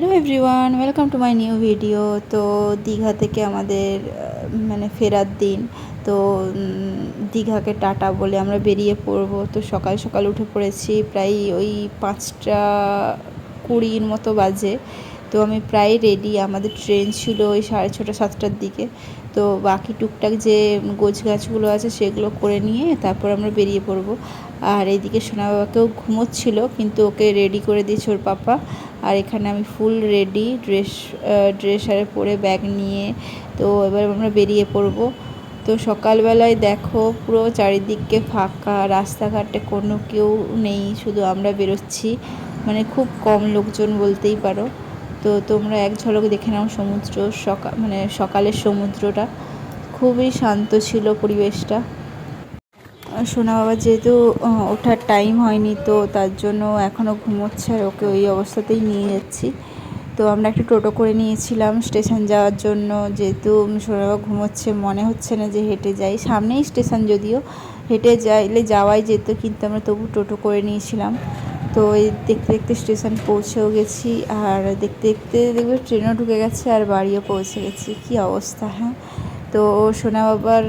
Hello everyone welcome to my new video তো দীঘা থেকে আমাদের মানে ফেরার দিন। তো দীঘাকে টাটা বলে আমরা বেরিয়ে পড়ব। তো সকাল সকাল উঠে পড়েছি প্রায় ওই পাঁচটা কুড়ির মতো বাজে। তো আমি প্রায় রেডি আমাদের ট্রেন ছিল ওই সাড়ে ছটা, সাতটার দিকে। তো বাকি টুকটাক যে গোছ গাছগুলো আছে সেগুলো করে নিয়ে তারপর আমরা বেরিয়ে পড়ব। আর এইদিকে সোনা বাবাকেও ঘুমোচ্ছিল, কিন্তু ওকে রেডি করে দিয়েছে ওর পাপা। আর এখানে আমি ফুল রেডি ড্রেস ড্রেস আরে পরে ব্যাগ নিয়ে, তো এবার আমরা বেরিয়ে পড়ব। তো সকালবেলায় দেখো পুরো চারিদিককে ফাঁকা, রাস্তাঘাটে কোনো কেউ নেই, শুধু আমরা বেরোচ্ছি। মানে খুব কম লোকজন বলতেই পারো। তো তোমরা এক ঝলক দেখে নাও সমুদ্র সকাল মানে সকালের সমুদ্রটা। খুবই শান্ত ছিল পরিবেশটা। সোনা বাবা যেহেতু ওঠার টাইম হয়নি, তো তার জন্য এখনও ঘুমোচ্ছে আর ওকে ওই অবস্থাতেই নিয়ে যাচ্ছি। তো আমরা একটা টোটো করে নিয়েছিলাম স্টেশন যাওয়ার জন্য। যেহেতু সোনা বাবা ঘুমোচ্ছে, মনে হচ্ছে না যে হেঁটে যাই। সামনেই স্টেশন যদিও, হেঁটে যাইলে যাওয়াই যেত, কিন্তু আমরা তবু টোটো করে নিয়েছিলাম। তো এই দেখতে দেখতে স্টেশন পৌঁছেও গেছি, আর দেখতে দেখতে দেখবে ট্রেনও ঢুকে গেছে আর বাড়িও পৌঁছে গেছি। কী অবস্থা হ্যাঁ? তো সোনা বাবার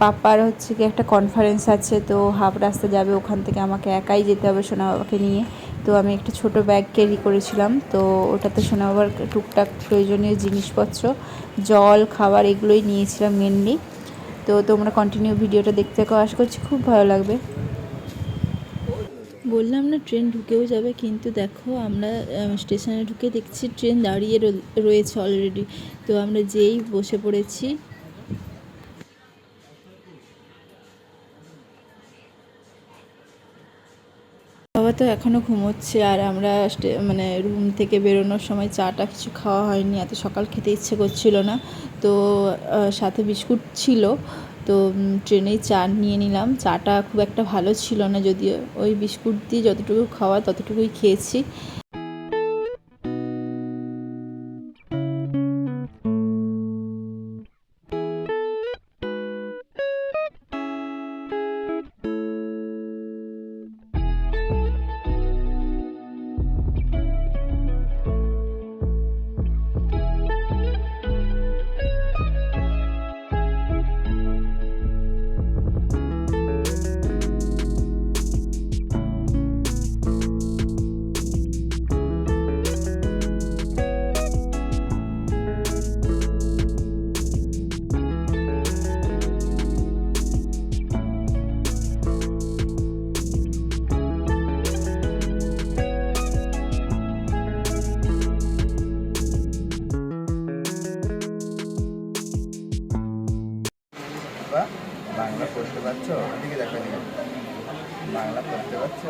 পাপার হচ্ছে কি একটা কনফারেন্স আছে, তো হাফ রাস্তা যাবে ওখান থেকে আমাকে একাই যেতে হবে সোনা বাবাকে নিয়ে। তো আমি একটা ছোট ব্যাগ ক্যারি করেছিলাম, তো ওটাতে সোনা বাবার টুকটাক প্রয়োজনীয় জিনিসপত্র, জল, খাবার এগুলোই নিয়েছিলাম মেনলি তো তোমরা কন্টিনিউ ভিডিওটা দেখতে থাকো, আশা করছি খুব ভালো লাগবে। বললাম না ট্রেন ঢুকেও যাবে, কিন্তু দেখো আমরা স্টেশনে ঢুকে দেখছি ট্রেন দাঁড়িয়ে রয়েছে অলরেডি তো আমরা যেই বসে পড়েছি বাবা তো এখনও ঘুমোচ্ছে আর আমরা মানে রুম থেকে বেরোনোর সময় চাটা কিছু খাওয়া হয়নি, এত সকাল খেতে ইচ্ছে করছিল না। তো সাথে বিস্কুট ছিল, তো ট্রেনেই চা নিয়ে নিলাম। চাটা খুব একটা ভালো ছিল না, যদিও ওই বিস্কুট দিয়ে যতটুকু খাওয়া ততটুকুই খেয়েছি। বাংলা পড়তে পারছ ওদিকে দেখো এদিকে বাংলা পড়তে পারছ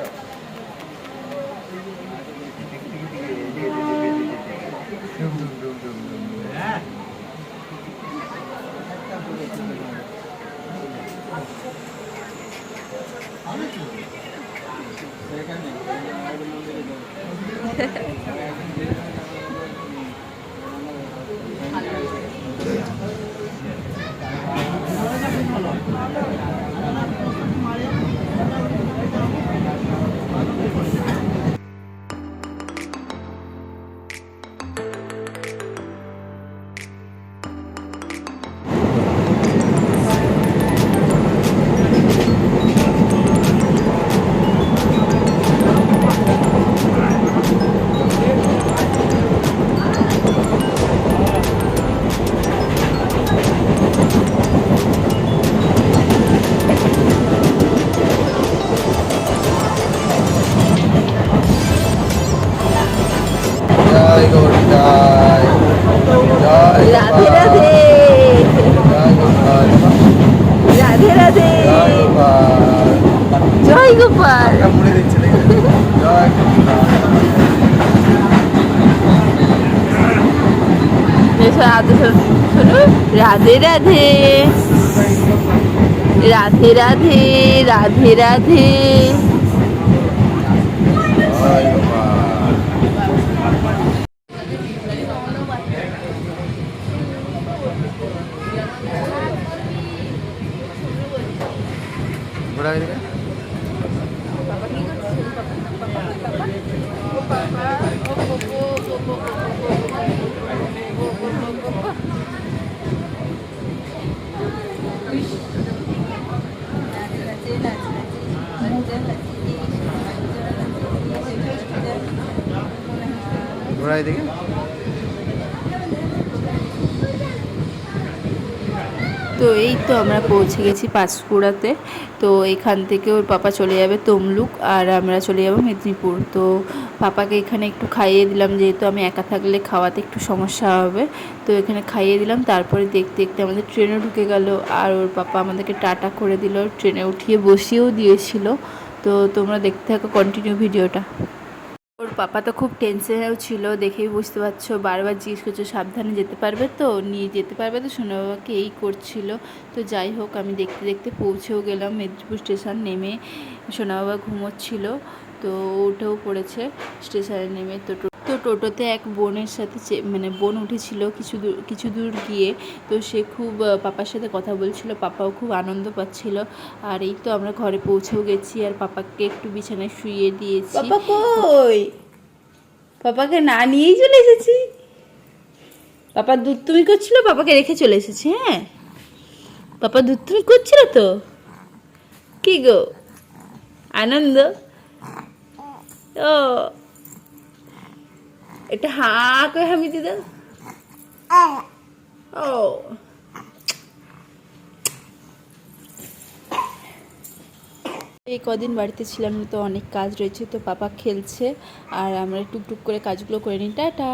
টিক জয় গৌর জয় রাধে রাধে গোপাল জয় গোপাল রাধে রাধে রাধে রাধে রাধে রাধে। ঘোরা এদিকে ঘোরা এদিকে তো এই তো আমরা পৌঁছে গেছি পাঁচকুড়াতে। তো এখান থেকে ওর পাপা চলে যাবে তমলুক আর আমরা চলে যাব মেদিনীপুর। তো পাপাকে এখানে একটু খাইয়ে দিলাম, যেহেতু আমি একা থাকলে খাওয়াতে একটু সমস্যা হবে। তো এখানে খাইয়ে দিলাম, তারপরে দেখতে দেখতে আমাদের ট্রেনও ঢুকে গেল আর ওর পাপা আমাদেরকে টাটা করে দিল। ট্রেনে উঠিয়ে বসিয়েও দিয়েছিল। তো তোমরা দেখতে থাকো কন্টিনিউ ভিডিওটা পাপা তো খুব টেনশনেও ছিল, দেখেই বুঝতে পারছ, বারবার জিজ্ঞেস করছ, সাবধানে যেতে পারবে তো? নিয়ে যেতে পারবে তো? সোনা বাবাকে এই করছিল। তো যাই হোক, আমি দেখতে দেখতে পৌঁছেও গেলাম, মেদিনীপুর স্টেশন নেমে সোনা বাবা ঘুমোচ্ছিল, তো উঠেও পড়েছে স্টেশনে নেমে। তো তো টোটোতে এক বোনের সাথে মানে বোন উঠেছিল কিছু দূর কিছু দূর গিয়ে, তো সে খুব পাপার সাথে কথা বলছিল, পাপাও খুব আনন্দ পাচ্ছিল, আর এই তো আমরা ঘরে পৌঁছেও গেছি, আর পাপাকে একটু বিছানায় শুয়ে দিয়েছি। পাপাকে না নিয়েই চলে এসেছি। পাপা দুধ তুমি করছিল? পাপাকে রেখে চলে এসেছি হ্যাঁ? পাপা দুধ তুমি করছিল তো? কি গো? আনন্দ? ও। এটা হা করে হামি দিদা ও। এই কদিন বাড়িতে ছিলাম, তো অনেক কাজ রয়েছে, তো পাপা খেলছে, আর আমরা টুকটুক করে কাজগুলো করে নিই। টাটা!